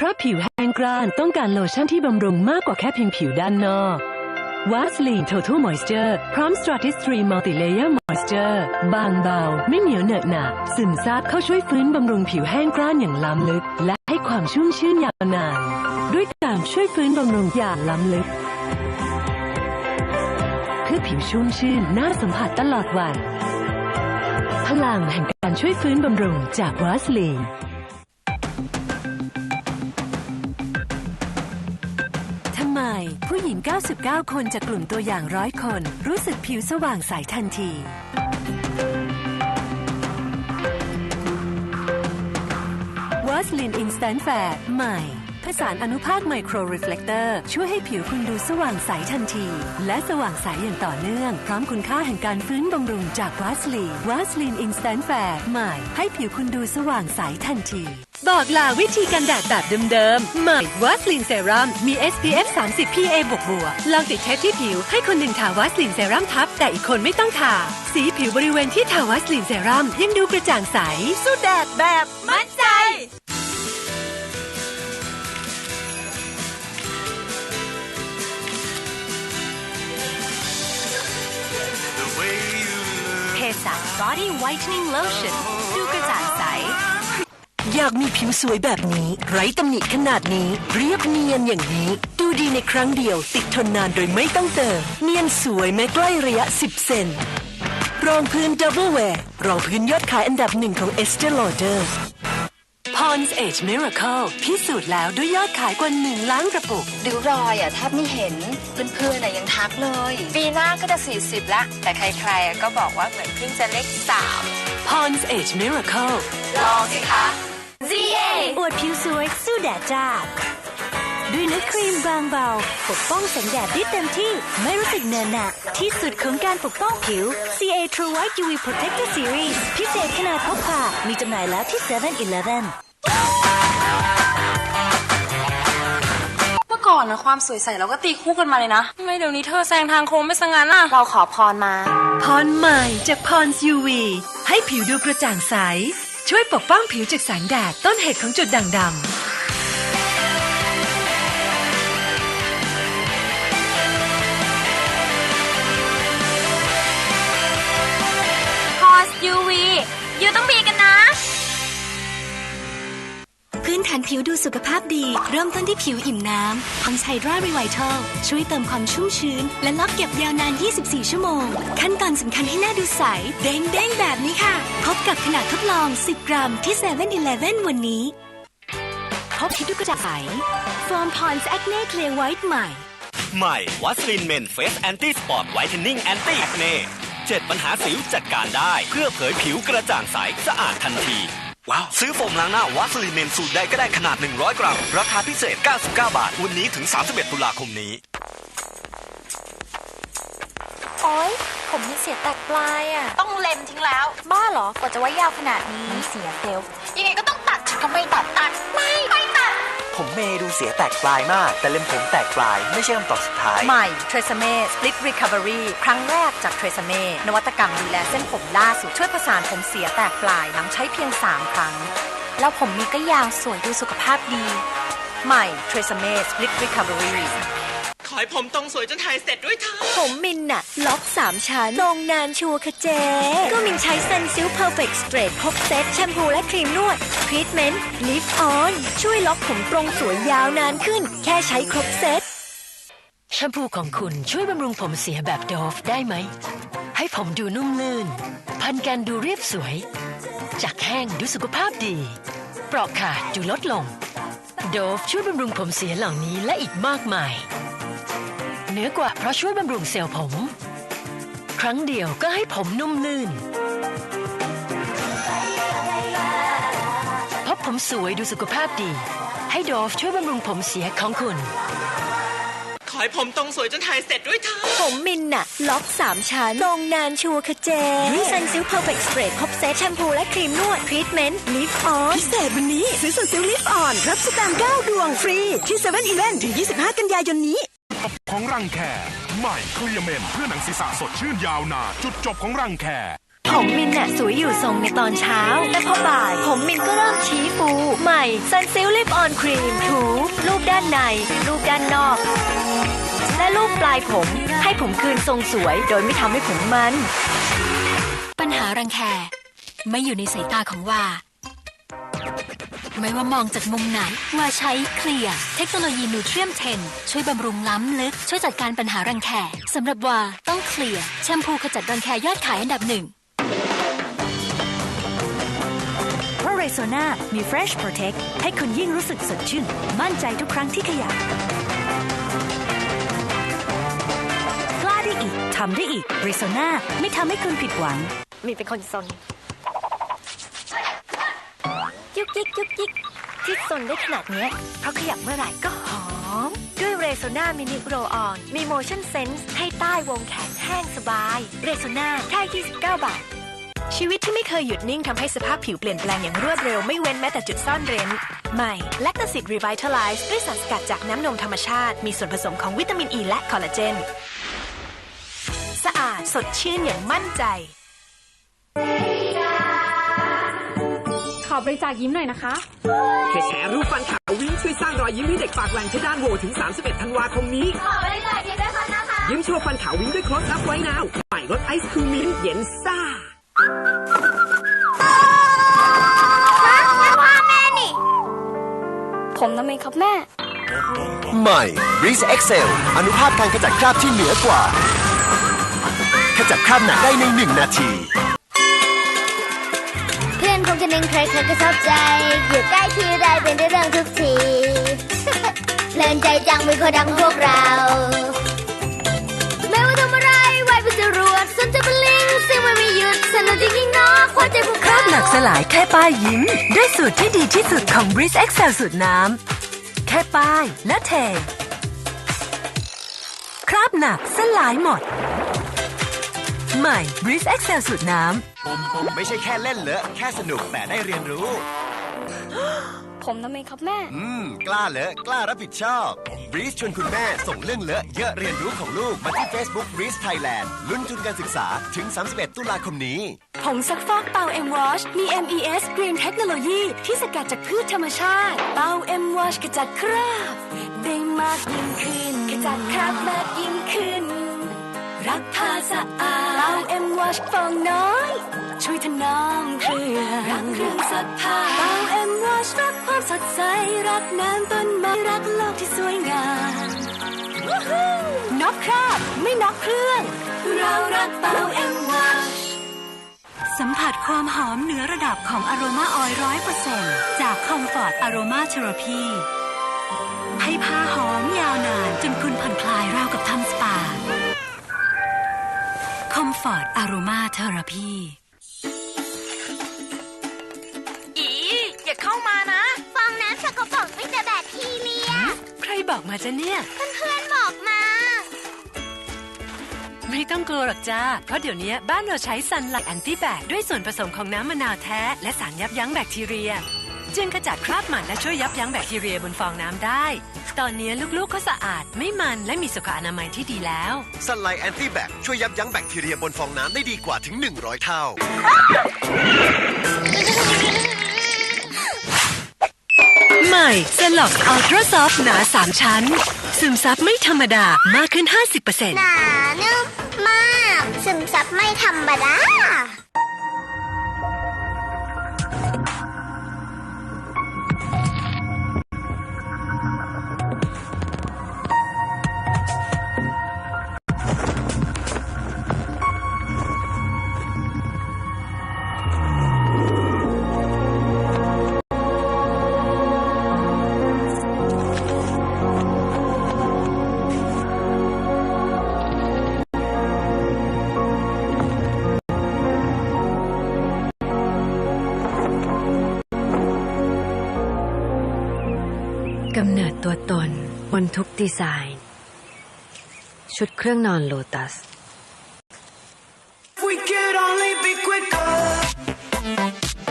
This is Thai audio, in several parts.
เพราะผิวแห้งกร้านต้องการโลชั่นที่บำรุงมากกว่าแค่เพียงผิวด้านนอกวาสลีน Total Moisture พร้อม Stratis 3 Multi Layer Moisture บางเบา ไม่เหนียวเหนอะหนะซึมซาบเข้าช่วยฟื้นบำรุงผิวแห้งกร้านอย่างล้ำลึก และให้ความชุ่มชื่นยาวนาน ด้วยการช่วยฟื้นบำรุงอย่างล้ำลึก เพื่อผิวชุ่มชื่นน่าสัมผัสตลอดวัน พลังแห่งการช่วยฟื้นบำรุงจากวาสลีน ทำไมผู้หญิง 99 คนจากกลุ่มตัวอย่างร้อยคน รู้สึกผิวสว่างใสทันทีว a สลินอินสแตนแฟร์ใหม่ผสานอนุภาคไมโครรีเฟล c เตอร์ช่วยให้ผิวคุณดูสว่างใสทันที และสว่างใสอย่างต่อเนื่อง พร้อมคุณค่าแห่งการฟื้นบำรุงจากว a สลีนว a สลินอินสแตนแฟร์ใหม่ ให้ผิวคุณดูสว่างใสทันที บอกลาวิธีกันแดดแบบเดิมๆใหม่ว a สลินเซรั่มมี SPF 30 PA บวกบวกลองติดเทสที่ผิว ให้คนหนึ่งทาวาสลินเซรั่มทับ แต่อีกคนไม่ต้องทา สีผิวบริเวณที่ทาวาสลินเซรั่มยังดูกระจ่างใส สู้แดดแบบมั่นใจ เพสัช Body Whitening Lotion ดูกระจ่างใส อยากมีผิวสวยแบบนี้ ไร้ตำหนิขนาดนี้ เรียบเนียนอย่างนี้ ดูดีในครั้งเดียว ติดทนนานโดยไม่ต้องเติม เนียนสวยแม้ใกล้ระยะ 10 เซนรองพื้น Double Wear รองพื้นยอดขายอันดับหนึ่งของ Estee Lauder Pond's Age Miracle พิสูจน์แล้วด้วยยอดขายกว่า1ล้านกระปุก ริ้วรอยอะแทบไม่เห็น เพื่อนๆอะยังทักเลย ปีหน้าก็จะ 40 ละ แต่ใครๆอะก็บอกว่าเหมือนเพิ่งจะเลขสาม Pond's Age Miracle ลองสิคะ ZA อวดผิวสวยสู้แดดจ้า ด้วยเนื้อครีมบางเบา ปกป้องแสงแดดได้เต็มที่ไม่รู้สึกเนินหนะที่สุดของการปกป้องผิว CA True White UV Protector Series พิเศษขนาดพกพา มีจำหน่ายแล้วที่ 7-Eleven เมื่อก่อนนะความสวยใสเราก็ตีคู่กันมาเลยนะทำไมเดี๋ยวนี้เธอแซงทางโค้งไม่สงั้นอะ เราขอพรมา พรใหม่จากพร UV ให้ผิวดูกระจ่างใส ช่วยปกป้องผิวจากแสงแดดต้นเหตุของจุดด่างดำ วดูสุขภาพดี เริ่มต้นที่ผิวอิ่มน้ำพอนไฮดรารีไวทัลช่วยเติมความชุ่มชื้น และล็อกเก็บยาวนาน 24 ชั่วโมง ขั้นตอนสำคัญให้หน้าดูใส เด้งเด้งๆแบบนี้ค่ะ พบกับขนาดทดลอง 10 กรัมที่7 e เ e ่ e อวันนี้ พบที่ดูกระจ่างใสฟอร์มพอนส์แอคเน่เคลียร์ไวท์ใหม่ ใหม่วัสลินเมนเฟสแอนตี้สปอร์ตไวท์เทนนิ่งแอนตี้แอคเน่เจ็ดปัญหาสิวจัดการได้ เพื่อเผยผิวกระจ่างใสสะอาดทันที ว้าว ซื้อโฟมล้างหน้าวัสลินเมนสูตรใดก็ได้ขนาด 100 กรัม ราคาพิเศษ 99 บาท วันนี้ถึง 31 ตุลาคมนี้ โอ๊ย ผมมีเสียแตกปลายอะ ต้องเล็มทิ้งแล้ว บ้าเหรอ กว่าจะไว้ยาวขนาดนี้ มันเสียเซลล์ยังไงก็ต้องตัดฉันก็ไม่ตัดตัด ไม่ ไม่ตัด ผมเมย์ดูเสียแตกปลายมาก แต่เล็มผมแตกปลาย ไม่ใช่คำตอบสุดท้าย ใหม่ t r e s m e Split Recovery ครั้งแรกจาก t r e s m e นวัตกรรมดูแลเส้นผมล่าสุดช่วยประสานผมเสียแตกปลายหลังใช้เพียง 3 ครั้ง แล้วผมมีก็ยาวสวยดูสุขภาพดี ใหม่ t r e s m e Split Recovery ให้ผมตรงสวยจนถ่ายเสร็จด้วยเถอะผมมินน่ะ ล็อก3ชั้นลงนานชัวร์ค่ะเจ๊ก็มินใช้ซันซิลเพอร์เฟกต์สเตรทครบเซตแชมพูและครีมนวดทรีทเมนต์ลิฟออนช่วยล็อกผมตรงสวยยาวนานขึ้น แค่ใช้ครบเซตแชมพูของคุณช่วยบำรุงผมเสียแบบโดฟได้ไหม ให้ผมดูนุ่มลื่น พันกันดูเรียบสวย จากแห้งดูสุขภาพดี เปราะขาดดูลดลง โดฟช่วยบำรุงผมเสียเหล่านี้และอีกมากมาย เหนือกว่าเพราะช่วยบำรุงเซลล์ผม ครั้งเดียวก็ให้ผมนุ่มลื่นเพราะผมสวยดูสุขภาพดี ให้โดฟช่วยบำรุงผมเสียของคุณ ขอให้ผมตรงสวยจนถ่ายเสร็จด้วยเถอะผมมินน่ะ ล็อก3ชั้นลงนานชัวร์ค่ะเจ๊ด้วยซันซิลเพอร์เฟกต์สเตรทครบเซตแชมพูและครีมนวดทรีทเมนต์ลิฟออนพิเศษวันนี้ ซื้อสันซิลลิฟออน รับสแตมป์9ดวงฟรี ที่7 e เ e ่ e อถึง 25 กันยายนนี้ ของรังแคใหม่เคลียร์เมนเพื่อหนังศีรษะสดชื่นยาวนานจุดจบของรังแคผมมินน่ะสวยอยู่ทรงในตอนเช้า แต่พอบ่าย ผมมินก็เริ่มชี้ฟู ใหม่ซันซิลลิปออนครีมถูรูปด้านใน รูปด้านนอก และรูปปลายผม ให้ผมคืนทรงสวย โดยไม่ทำให้ผมมัน ปัญหารังแคไม่อยู่ในสายตาของว่า ไม่ว่ามองจากมุมไหนว่าใช้เคลียร์เทคโนโลยีนูเทรียม10 ช่วยบำรุงล้ำลึก ช่วยจัดการปัญหารังแคสำหรับว่าต้องเคลียร์แชมพูขจัดรังแคยอดขายอันดับหนึ่งเพราะเรโซนามี Fresh Protect ให้คุณยิ่งรู้สึกสดชื่น มั่นใจทุกครั้งที่ขยับกล้าได้อีกทำได้อีกเรโซนาไม่ทำให้คุณผิดหวัง มีเป็นคนซน ยุกยิกยุกยิกที่ซนได้ขนาดเนี้ยเพราะขยับเมื่อไหร่ก็หอม ด้วยเรโซนามินิโรออนมี motion sense ให้ใต้วงแขนแห้งสบายเรโซนาแค่29 บาท ชีวิตที่ไม่เคยหยุดนิ่งทำให้สภาพผิวเปลี่ยนแปลงอย่างรวดเร็วไม่เว้นแม้แต่จุดซ่อนเร้น ใหม่แลคตาซิดรีไวท์ไลซ์ด้วยสารสกัดจากน้ำนมธรรมชาติ มีส่วนผสมของวิตามินอ e ีและคอลลาเจน สะอาดสดชื่นอย่างมั่นใจ ขอบริจาคยิ้มหน่อยนะคะแค่แชร์รูปฟันขาววิ่งช่วยสร้างรอยยิ้มให้เด็กปากแหว่งที่ด้านโหวถึง 31 ธันวาคมนี้ ขอบริจาคยิ้มด้วยคนนะคะ ยิ้มโชว์ฟันขาววิ่งด้วยคลอสอัพไว้นาวใหม่รสไอศครีมมิ้นท์เย็นซ่าแม่ว่าแม่นี่ผมทำไมครับแม่ ใหม่ Breeze Excel อนุภาคการขจัดคราบที่เหนือกว่า ขจัดคราบหนักได้ในหนึ่งนาที เพื่อนคงจะนึงใครใครก็ชอบใจ อยู่ใกล้ทีไรเป็นเรื่องทุกที เพลินใจจังไม่คนดังพวกเรา ไม่ว่าทำอะไรไวเป็นจรวดสนใจเป็นลิงเสียงมันไม่หยุดสนุกจริงๆเนาะหัวใจพวกคราบหนักสลายแค่ป้ายยิ้มด้วยสูตรที่ดีที่สุดของ Breeze Excel สูตรน้ำแค่ป้ายและเทคราบหนักสลายหมด ใหม่ Breeze Excel สูตรน้ำ ไม่ใช่แค่เล่นเลอะแค่สนุกแต่ได้เรียนรู้ ผมทำไมครับแม่ อืม กล้าเลอะกล้ารับผิดชอบ Breeze ชวนคุณแม่ส่งเรื่องเลอะเยอะเรียนรู้ของลูก มาที่ Facebook Breeze Thailand ลุ้นทุนการศึกษาถึง 31 ตุลาคมนี้ผงซักฟอกเป่า M Wash มี MES Green Technology ที่สกัดจากพืชธรรมชาติ เป่า M Wash ขจัดคราบได้มากยิ่งขึ้นขจัดคราบมากยิ่งขึ้น รักผ้าสะอาดา M Wash ฟองน้อย ช่วยถนอมเครื่องรักเครื่องซักผ้าเป่า M Wash รักความสดใส รักน้ำต้นไม้รักโลกที่สวยงามน็อกคราบไม่น็อกเครื่อง เรารักเป่า M Wash สัมผัสความหอมเหนือระดับของอ r o มาออยร้อยเปอร์เซ็นต์จาก Comfort Aroma Therapy ให้ผ้าหอมยาวนานจนคุณผ่อนคลายราวกับ Comfort Aroma Therapy อีอย่าเข้ามานะ ฟองน้ำสกปรกไม่แต่แบคทีเรีย ใครบอกมาจะเนี่ย เพื่อนๆบอกมา ไม่ต้องกลัวหรอกจ้า เพราะเดี๋ยวนี้บ้านเราใช้ซันไลท์แอนตี้แบคด้วยส่วนผสมของน้ำมะนาวแท้ และสารยับยั้งแบคทีเรีย จึงขจัดคราบมันและช่วยยับยั้งแบคทีเรียบนฟองน้ำได้ ตอนนี้ลูกๆก็สะอาดไม่มันและมีสุขอนามัยที่ดีแล้วสันไลแอนตี้แบคช่วยยับยั้งแบคทีเรียบนฟองน้ำได้ดีกว่าถึง 100 เท่า ใหม่เซล็อกอัลตราซอฟหนา3ชั้น ซึมซับไม่ธรรมดามากขึ้น 50%หนานุ่มมาก ซึมซับไม่ธรรมดา กำเนิดตัวตนบนทุกดีไซน์ ชุดเครื่องนอนโลตัส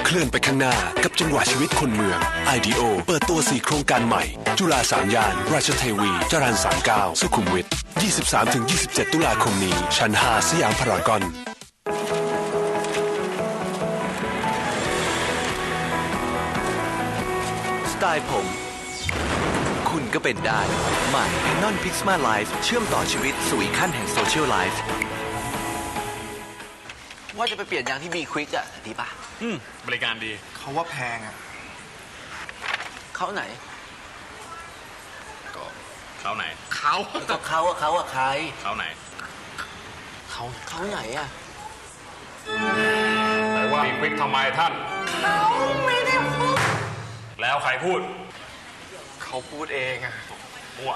เคลื่อนไปข้างหน้ากับจังหวะชีวิตคนเมือง IDEO เปิดตัว4โครงการใหม่ จุฬาสามยาน ราชเทวี จรัญสามเก้าสุขุมวิท 23-27 ตุลาคมนี้ ชั้นาสยามพารากอนสไตล์ผม ก็เป็นได้ ใหม่ Canon Pixma Live เชื่อมต่อชีวิตสู่อีกขั้นแห่งโซเชียลไลฟ์ว่าจะไปเปลี่ยนยางที่บีควิกอะดีปะอืม บริการดี เขาว่าแพงอะเขาไหน ก็เขาไหน เขาก็เขาอะเขาอะใคร เขาไหน เขาเขาไหนอะแต่ว่ามีควิกทำไมท่าน เขาไม่ได้พูด แล้วใครพูด เขาพูดเองอะมั่ว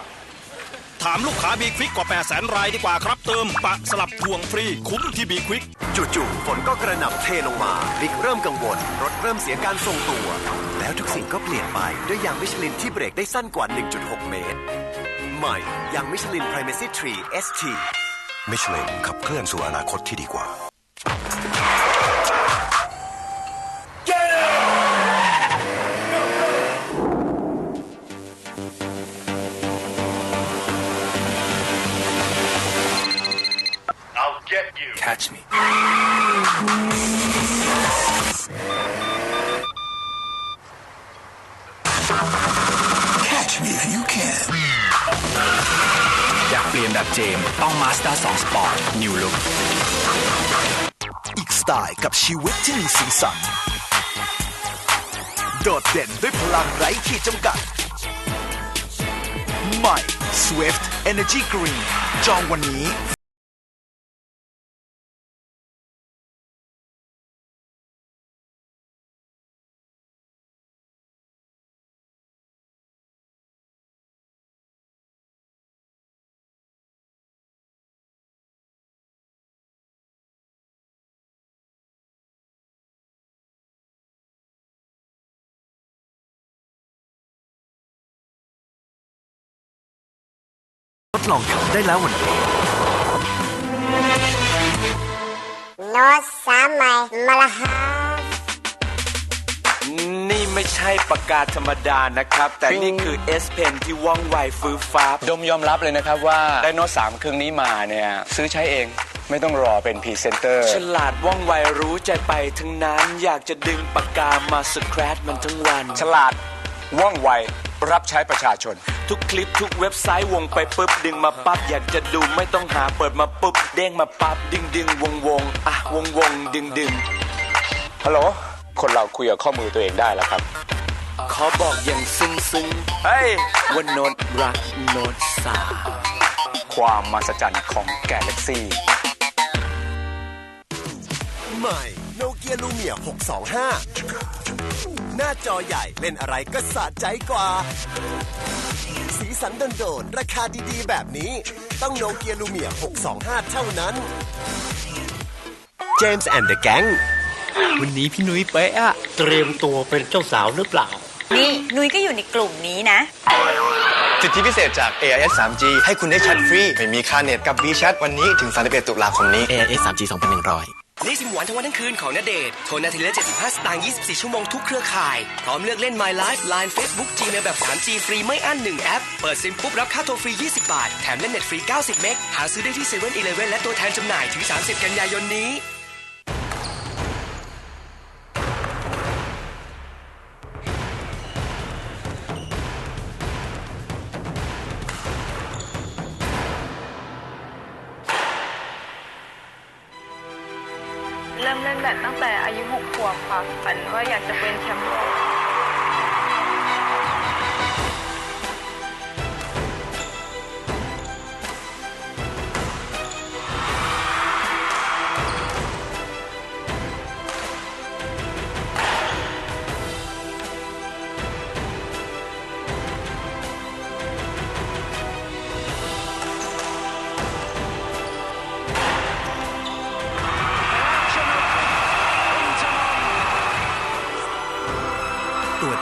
ถามลูกค้าบีควิกกว่า 8 0 0 0 0รายดีกว่าครับ เติมปะสลับทวงฟรี คุ้มที่บีควิกจู่ๆฝนก็กระหน่ำเทลงมาบิ๊กเริ่มกังวล รถเริ่มเสียการทรงตัว แล้วทุกสิ่งก็เปลี่ยนไป ด้วยยางมิชลินที่เบรกได้สั้นกว่า 1.6 เมตร ใหม่ยางมิชลิน Primacy 3 ST มิชลินขับเคลื่อนสู่อนาคตที่ดีกว่า I'll get you Catch me Catch me if you can อยากเปลี่ยนแบบเจมส์ต้อง Mazda 2 Sport New Look อีกสไตล์กับชีวิตที่มีสีสัน โดดเด่นด้วยพลังไร้ขีดจำกัด ใหม่ Swift Energy Green จองวันนี้ ทดลองขับได้แล้ววันนี้โนตสามใหม่มาละฮะนี่ไม่ใช่ปากกาธรรมดานะครับ แต่นี่คือ S Pen ที่ว่องไวฟื้ฟ้าดมยอมรับเลยนะครับว่าได้โน้ตสามเครื่องนี้มาเนี่ย ซื้อใช้เองไม่ต้องรอเป็นพรีเซนเตอร์ ฉลาดว่องไวรู้ใจไปทั้งนั้น อยากจะดึงปากกามาสแครตมันทั้งวัน ฉลาดว่องไว รับใช้ประชาชน ทุกคลิปทุกเว็บไซต์วงไปปุ๊บดึงมาปั๊บอยากจะดูไม่ต้องหาเปิดมาปุ๊บเด้งมาปั๊บดึงดึงวงวงอะวงวงดึงดึงฮัลโหลคนเราคุยกับข้อมือตัวเองได้แล้วครับ ขอบอกอย่างซึ้งซึ้งๆเฮ้ยว่าโนตรักโนตสามความมหัศจรรย์ของแกลเล็กซี่ใหม่โนเกียลูเมีย625 หน้าจอใหญ่เล่นอะไรก็สะใจกว่า สีสันโดนๆราคาดีๆ แบบนี้ ต้องโนเกียลูเมีย625 เท่านั้น James and the Gang วันนี้พี่นุ้ยเป๊ะอะเตรียมตัวเป็นเจ้าสาวหรือเปล่า นี่ นุ้ยก็อยู่ในกลุ่มนี้นะ สิทธิพิเศษจาก AIS 3G ให้คุณได้แชทฟรี ไม่มีค่าเน็ตกับ WeChat วันนี้ถึง 31 ตุลาคมนี้ AIS 3G 2100 นี่สิมหวานทั้งวันทั้งคืนของนาเดชโทรนาทีละ75 สตางค์24 ชั่วโมงทุกเครือข่าย พร้อมเลือกเล่น My Life Line Facebook Gmail แบบ 3G ฟรีไม่อั้น1แอป เปิดซิมปุ๊บรับค่าโทรฟรี 20 บาท แถมเล่นเน็ตฟรี 90 เมกหาซื้อได้ที่7 e เ e ่ e อและตัวแทนจำหน่ายถึง 30 กันยายนนี้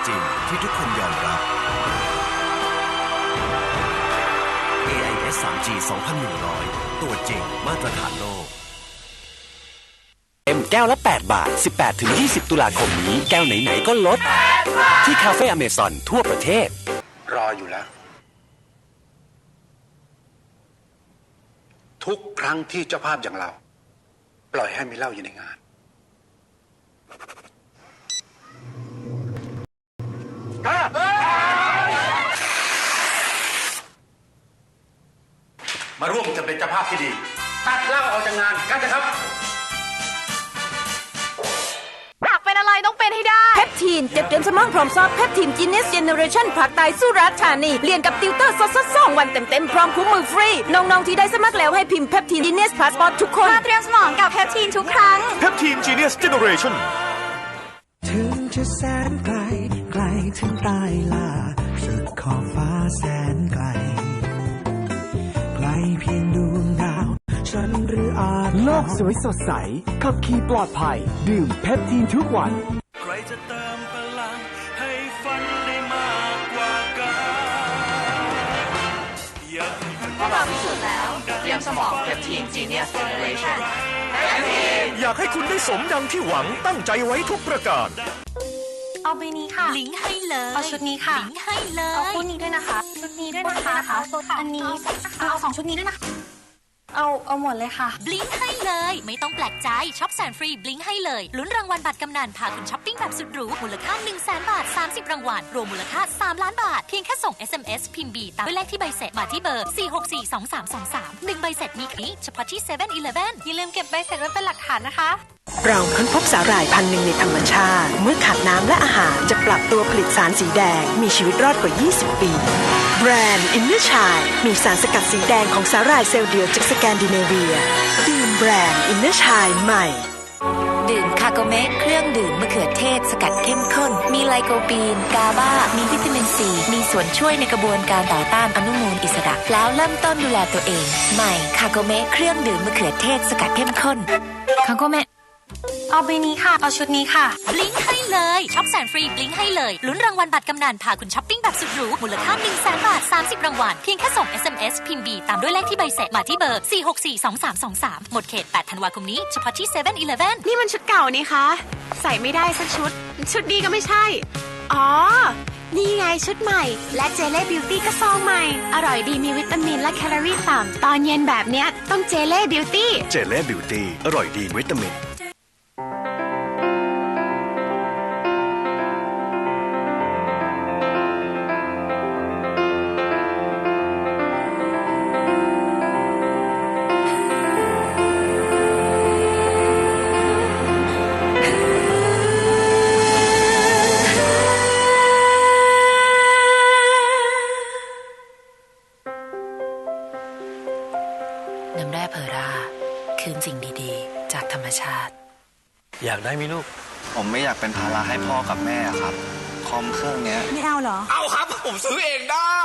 จริงที่ทุกคนยอมรับ AIS 3G 2100 ตัวจริงมาตรฐานโลกเอ็มแก้วละ 8 บาท 18 ถึง 20 ตุลาคมนี้ แก้วไหน ๆ ก็ลด ที่คาเฟ่อเมซอนทั่วประเทศ รออยู่แล้ว ทุกครั้งที่เจ้าภาพอย่างเรา ปล่อยให้มีเหล้าอยู่ในงาน มาร่วมกัเป็นเจ้าภาพที่ดี ตัดเล่าออกจากงานกันนะครับ อยากเป็นอะไรต้องเป็นให้ได้ เพปทีนเจ็บเตรียมสมองพร้อมซอสเพปทีนจีเนสเจเนอเรชั่นผักไตสุราษฎร์ธานี เรียนกับติวเตอร์สดๆสองวันเต็มเต็มพร้อมคุ้มมือฟรี น้องๆ ที่ได้สมัครแล้วให้พิมพ์เพปทีนจีเนสพาสปอร์ตทุกคน มาเตรียมสมองกับเพปทีนทุกครั้ง เพปทีนจีเนียสเจเนอเรชั่น ถึงจะแสนไกล ถึงใต้ล่า สุดขอบฟ้าแสนไกล ไกลเพียงดวงดาว ฉันหรืออาจโลกสวยสดใส ขับขี่ปลอดภัย ดื่มเพปทีนทุกวัน ใครจะเติมพลังให้ฝันได้มากกว่ากันอยากให้คุณพวกเราพิสูจน์แล้ว เตรียมสมองเพปทีนจีเนสเจเนอเรชันอยากให้คุณได้สมดังที่หวังตั้งใจไว้ทุกประการ เอาใบนี้ค่ะ ลิงก์ให้เลยเอาชุดนี้ค่ะ ลิงก์ให้เลยเอาคู่นี้ด้วยนะคะ ชุดนี้ด้วยนะคะอันนี้เอาสองชุดนี้ด้วยนะคะเอาเอาหมดเลยค่ะ บลิงก์ให้เลย ไม่ต้องแปลกใจช็อปแสนฟรีบลิงก์ให้เลย ลุ้นรางวัลบัตรกำนันพาคุณช้อปปิ้งแบบสุดหรู มูลค่า 1 0 0 0 0แบาท 30 รางวัล รวมมูลค่า 3 ล้านบาท เพียงแค่ส่ง SMS พิมพ์บีตามด้วยเลขที่ใบเสร็จมาที่เบอร์ 4642323 1 ใบเสร็จมีคลิเฉพาะที่7 e เ e ่ e ออย่าลืมเก็บใบเสร็จไว้เป็นหลักฐานนะคะ เราค้นพบสาหร่ายพันธุ์หนึ่งในธรรมชาติ เมื่อขาดน้ำและอาหารจะปรับตัวผลิตสารสีแดง มีชีวิตรอดกว่า 20 ปี แบรนด์อินเนอร์ชายมีสารสกัดสีแดงของสาหร่ายเซลล์เดียวจากสแกนดิเนเวียดื่มแบรนด์อินเนอร์ชายใหม่ ดื่มคาโกเมะเครื่องดื่มมะเขือเทศ สกัดเข้มข้น มีไลโคปีน กาบามีวิตามินซี มีส่วนช่วยในกระบวนการต่อต้านอนุมูลอิสระแล้วเริ่มต้นดูแลตัวเอง ใหม่คาโกเมะเครื่องดื่มมะเขือเทศสกัดเข้มข้นคาโกเมะ เอาใบนี้ค่ะ เอาชุดนี้ค่ะ บลิงก์ให้เลยช็อปแสนฟรีบลิงก์ให้เลยลุ้นรางวัลบัตรกำนันพาคุณช้อปปิ้งแบบสุดหรูมูลค่า1 0 0 0 0แบาท 30 รางวัลเพียงแค่ส่ง SMS พิมพ์บีตามด้วยเลขที่ใบเสร็จมาที่เบอร์ 4642323 หมดเขต 8 ธันวาคมนี้ เฉพาะที่7 e เ e ่ e อนี่มันชุดเก่านี่คะ ใส่ไม่ได้สักชุด ชุดดีก็ไม่ใช่ อ๋อ นี่ไงชุดใหม่ และเจเล่บิวตี้ก็ซองใหม่ อร่อยดีมีวิตามินและแคลอรี่ต่ำตอนเย็นแบบเนี้ยต้องเจเล่บิวตี้ เจเล่บิวตี้อร่อยดีวิตามิน น้ำแร่เพอร่าคืนสิ่งดีๆ จากธรรมชาติ อยากได้ไหมลูก ผมไม่อยากเป็นภาระให้พ่อกับแม่ครับ คอมเครื่องเนี้ย ไม่เอาเหรอ เอาครับ ผมซื้อเองได้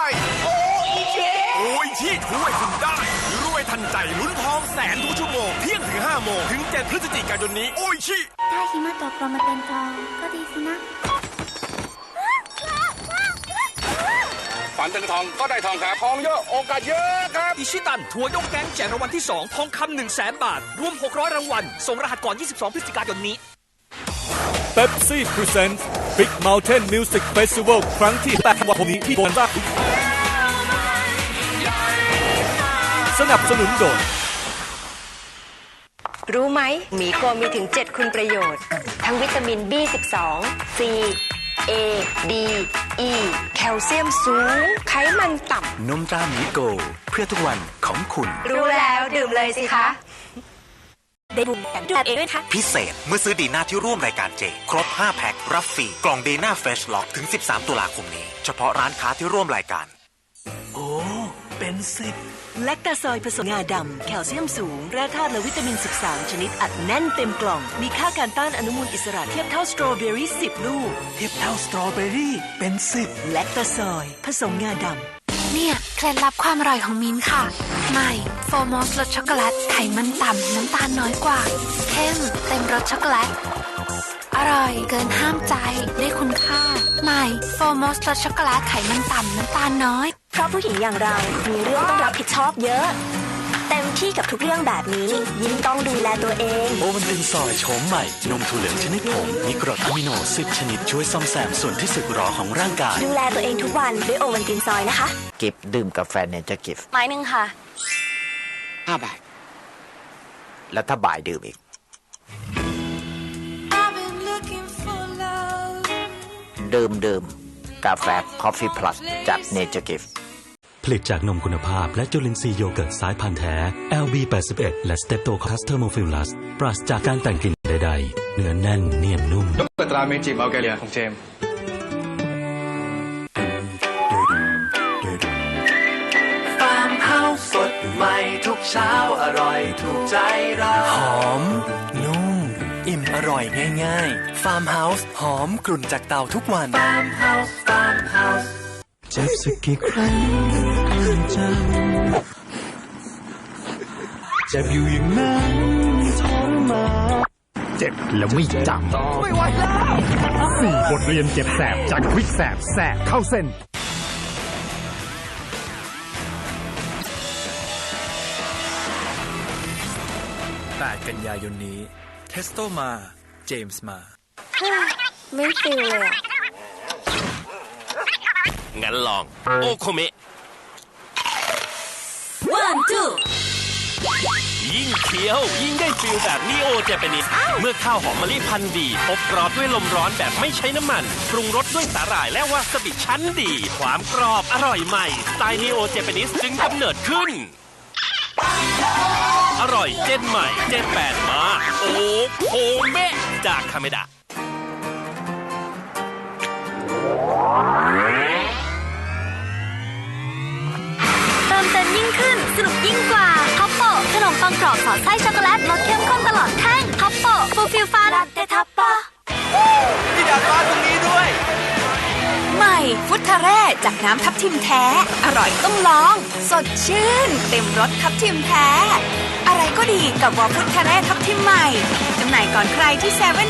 โอ้ยชิโอ้ยชิช่วยคุณได้ รวยทันใจลุ้นทองแสนทุกชั่วโมง เที่ยงถึง5โมง ถึง7พฤศจิกายนนี้ โอ้ยชิถ้าหิมะตกลงมาเป็นทองก็ดีสินะ ฝันถึงทองก็ได้ทองครับทองเยอะโอกาสเยอะครับ อิชิตันทัวร์ยกแก๊งแจกรางวัลที่ 2 ทองคำ1 0 0 0 0แสนบาท รวม 600 รางวัล ส่งรหัสก่อน 22 พฤศจิกายนนี้ Pepsi Presents Big Mountain Music Festival ครั้งที่8ธันวาคมนี้ที่โบนซ่าสนับสนุนโดย รู้ไหมหมีโกมีถึง 7 คุณประโยชน์ ทั้งวิตามิน B12 C A D E แคลเซียมสูง ไขมันต่นมตราหมีโก เพื่อทุกวันของคุณำรู้แล้วดื่มเลยสิคะ ได้บุญแต่ดูแลเองด้วยค่ะ พิเศษเมื่อซื้อดีน่าที่ร่วมรายการเจ ครบ 5 แพ็ครับฟรีกล่องดีน่าเฟรชล็อกถึง 13 ตุลาคมนี้ เฉพาะร้านค้าที่ร่วมรายการ โอ้ เป็นสิบแลคตาซอยผสมงาดำ แคลเซียมสูง แร่ธาตุและวิตามิน 13 ชนิดอัดแน่นเต็มกล่อง มีค่าการต้านอนุมูลอิสระเทียบเท่าสตรอเบอรี่ 10 ลูก เทียบเท่าสตรอเบอรี่ เป็นสิบแลคตาซอย ผสมงาดำ เนี่ย เคล็ดลับความอร่อยของมิ้นท์ค่ะ ใหม่โฟมอสรสช็อกโกแลตไขมันต่ำน้ำตาลน้อยกว่าเข้มเต็มรสช็อกโกแลต อร่อยเกินห้ามใจได้คุณค่า ใหม่โฟมอสรสช็อกโกแลตไขมันต่ำน้ำตาลน้อย เพราะผู้หญิงอย่างเรา มีเรื่องต้องรับผิดชอบเยอะ เต็มที่กับทุกเรื่องแบบนี้ ยิ่งต้องดูแลตัวเองโอวันตินซอยโฉมใหม่ นมถั่วเหลืองชนิดผงมีกรดอะมิโน 10 ชนิดช่วยซ่อมแซมส่วนที่สึกหรอของร่างกาย ดูแลตัวเองทุกวันด้วยโอวันตินซอยนะคะกิฟดื่มกาแฟเนเจอร์กิฟไม้หนึ่งค่ะห้าบาทแล้วถ้าบ่ายดื่มอีก ดื่มดื่มกาแฟคอฟฟี่พลัสจากเนเจอร์กิฟผลิตจากนมคุณภาพและจุลินทรีย์โยเกิร์ตสายพันธุ์แท้ LB81 และ Streptococcus thermophilus ปราศจากการแต่งกลิ่นใดๆ เนื้อแน่นเนียนนุ่มยกกระตราเมจิมัลแกเรียของเจมส์ฟาร์มเฮาส์สดใหม่ทุกเช้าอร่อยถูกใจเราหอมนุ่ม อิ่มอร่อยง่ายๆ ฟาร์มเฮาส์หอมกลุ่นจากเตาทุกวัน ฟาร์มเฮาส์ฟาร์มเฮาส์เจ็บสักกี่ครั้งก็ยังจำเจ็บอยู่อย่างนั้นทรมานเจ็บแล้วไม่จำไม่ไหวแล้วสี่บทเรียนเจ็บแสบจากควิกแสบแสบเข้าเส้น8กันยายนนี้เท สโตมา เจมส์มา ไม่ฟิลเลยอะงั้นลอง โอโคเมะ one two ยิ่งเคี้ยว ยิ่งได้ฟิลแบบนีโอเจแปนิสเมื่อข้าวหอมมะลิพันธุ์ดีอบกรอบด้วยลมร้อนแบบไม่ใช้น้ำมัน ปรุงรสด้วยสาหร่ายและวาซาบิชั้นดี ความกรอบอร่อยใหม่ สไตล์นีโอเจแปนิสจึงกำเนิดขึ้น อร่อยเจนใหม่เจนแปดมา โอโคเมะจากคาเมดะเติมเต็มยิ่งขึ้น สนุกยิ่งกว่าคอปโปขนมปังกรอบสอดไส้ช็อกโกแลตรสเข้มข้นตลอดแท่งคอปโปฟูฟิลฟาลันเดทัปโปมีดาดฟ้าตรงนี้ด้วย ใหม่ ฟุตทาเร่จากน้ำทับทิมแท้ อร่อยต้องลอง สดชื่น เต็มรสทับทิมแท้ อะไรก็ดีกับวอฟุตทาเร่ทับทิมใหม่จำหน่ายก่อนใครที่7 e เ e ่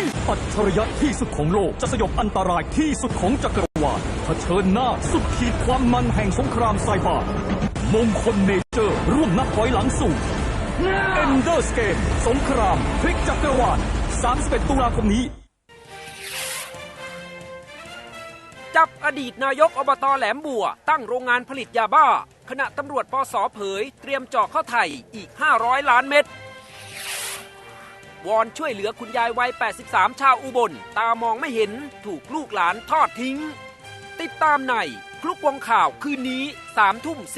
e ออัจฉริยะที่สุดของโลกจะสยบอันตรายที่สุดของจักรวาลเผชิญหน้าสุดขีดความมันแห่งสงครามไซบาร์มงคลเนเจอร์ร่วมนับถอยหลังสู่ Enders Game สงครามพลิกจักรวาล31ตุลาคมนี้ จับอดีตนายกอบตแหลมบัว ตั้งโรงงานผลิตยาบ้า ขณะตำรวจปสเผย เตรียมเจาะเข้าไทยอีก 500 ล้านเม็ดวอนช่วยเหลือคุณยายวัย 83 ชาวอุบล ตามองไม่เห็นถูกลูกหลานทอดทิ้ง ติดตามในคลุกวงข่าวคืนนี้3ทุ่ม 45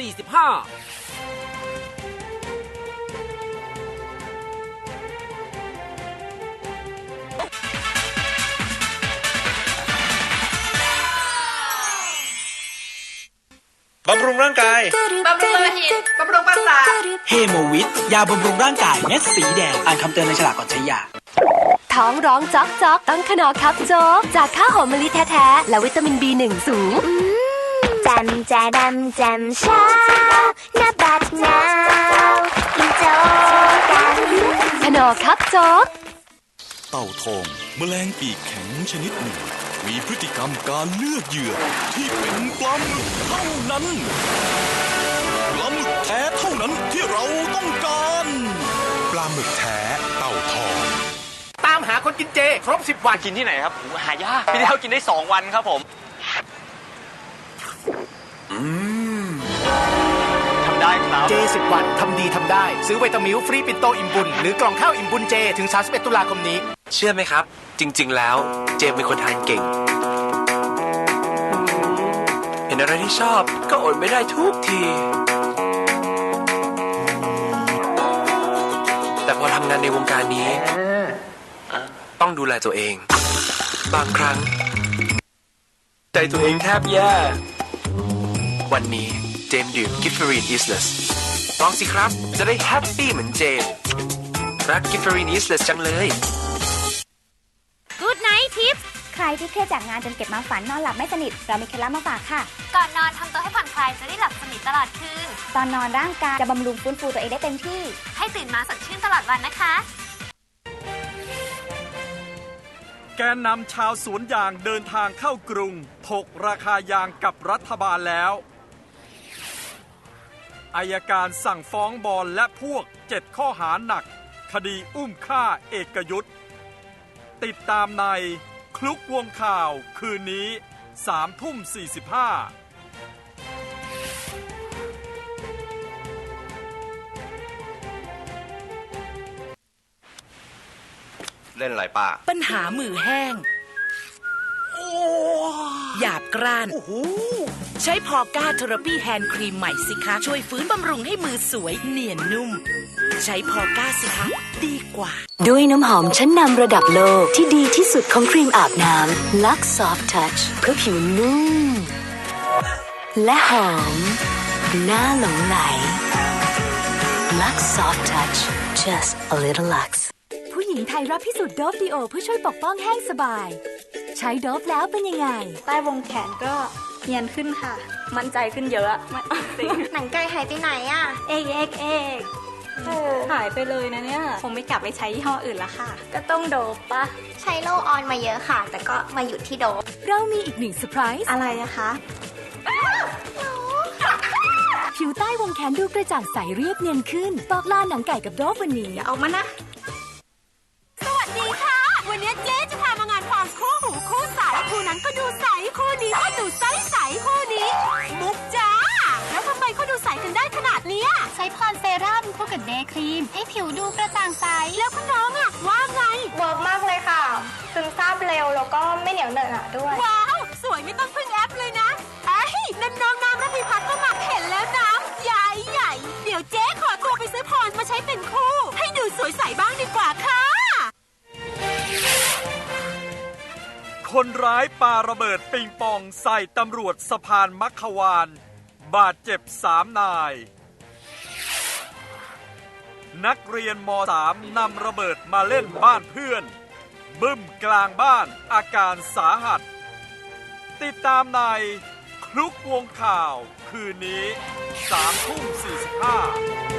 บำรุงร่างกายบำรุงโลหิตบำรุงประสาทเฮโมวิทยาบำรุงร่างกายเม็ดสีแดง อ่านคำเตือนในฉลากก่อนใช้ยาท้องร้องจ๊อกจ๊อกต้องขนอครับโจ๊กจากข้าวหอมมะลิแท้ๆ และวิตามิน B1 สูงแจมแจดำแจมเช้าหน้าบัดนาวกินโจ๊กกันขนอครับโจ๊กเต่าทองแมลงปีกแข็งชนิดหนึ่ง มีพฤติกรรมการเลือกเหยื่อที่เป็นปลาหมึกเท่านั้นปลาหมึกแท้เท่านั้นที่เราต้องการ ปลาหมึกแท้เต่าทองตามหาคนกินเจ ครบ10วันกินที่ไหนครับหายากพี่เดียวกินได้ 2 วันครับผมทำ ได้ครับ เจ10 วันทำดีทำได้ ซื้อไวตามิลฟรีปินโตอิ่มบุญ หรือกล่องข้าวอิ่มบุญเจ ถึง 31 ตุลาคมนี้ เชื่อไหมครับ จริง ๆ แล้วเจมส์เป็นคนทานเก่ง เห็นอะไรที่ชอบก็อดไม่ได้ทุกที แต่พอทำงานในวงการนี้ ต้องดูแลตัวเอง บางครั้ง ใจตัวเองแทบแย่ วันนี้ เจมส์ดื่มกิฟเฟอรีนอิสเลสลองสิครับ จะได้แฮปปี้เหมือนเจมส์รักกิฟเฟอรีนอิสเลสจังเลย Good night tips ใครที่เครียดจากงานจนเก็บมาฝันนอนหลับไม่สนิท เรามีเคล็ดลับมาฝากค่ะ ก่อนนอนทำตัวให้ผ่อนคลายจะได้หลับสนิทตลอดคืน ตอนนอนร่างกายจะบำรุงฟื้นฟูตัวเองได้เต็มที่ ให้ตื่นมาสดชื่นตลอดวันนะคะ แกนนำชาวสวนยางเดินทางเข้ากรุง ถกราคายางกับรัฐบาลแล้ว อายการสั่งฟ้องบอลและพวกเจ็ดข้อหาหนัก คดีอุ้มฆ่าเอกยุทธ ติดตามในคลุกวงข่าวคืนนี้สามทุ่มสี่สิบห้าเล่นอะไรป้า ปัญหามือแห้งโอ้ หยาบกร้านใช้พอก้าเทอราปีแฮนด์ครีมใหม่สิคะ ช่วยฟื้นบำรุงให้มือสวยเนียนนุ่ม ใช้พอก้าสิคะ ดีกว่า ด้วยน้ำหอมชั้นนำระดับโลกที่ดีที่สุดของครีมอาบน้ำ Lux Soft Touch เพื่อผิวนุ่ม และหอมน่าหลงไหล Lux Soft Touch just a little Lux ผู้หญิงไทยรับพิสูจน์โดฟดีโอเพื่อช่วยปกป้องแห้งสบาย ใช้โดฟแล้วเป็นยังไง ใต้วงแขนก็เนียนขึ้นค่ะ มั่นใจขึ้นเยอะหนังไก่หายไปไหนอะ เอกเอกเอกหายไปเลยนะเนี่ยคงไม่กลับไปใช้ยี่ห้ออื่นละค่ะ ก็ต้องโดบปะใช้โลออนมาเยอะค่ะ แต่ก็มาหยุดที่โดบเรามีอีกหนึ่งเซอร์ไพรส์อะไรอะคะผิวใต้วงแขนดูกระจ่างใสเรียบเนียนขึ้นบอกลาหนังไก่กับโดฟวันนี้ เอามานะ สวัสดีค่ะ วันนี้เจ๊จะ คู่ใสคู่นั้นก็ดูใสคู่นี้ก็ดูใสใสคู่นี้ มุกจ้า แล้วทำไมเขาดูใสกันได้ขนาดเนี้ยใช้พรเซรั่มคู่กับเดย์ครีม ให้ผิวดูกระจ่างใส แล้วคุณน้องอะว่าไง เวิร์กมากเลยค่ะ ซึมซาบเร็วแล้วก็ไม่เหนียวเหนอะหนะด้วย ว้าว สวยไม่ต้องพึ่งแอปเลยนะไอ้ยนั่นน้องน้ำระพิพัฒน์ก็มาเห็นแล้วน้ำใหญ่ใหญ่ เดี๋ยวเจ๊ขอตัวไปซื้อพรมาใช้เป็นคู่ ให้ดูสวยใสบ้างดีกว่าค่ะ คนร้ายปาระเบิดปิงปองใส่ตำรวจสะพานมัคควาน บาดเจ็บสามนาย นักเรียนม .3 นำระเบิดมาเล่นบ้านเพื่อน บึ้มกลางบ้านอาการสาหัส ติดตามในคลุกวงข่าวคืนนี้3ทุ่ม45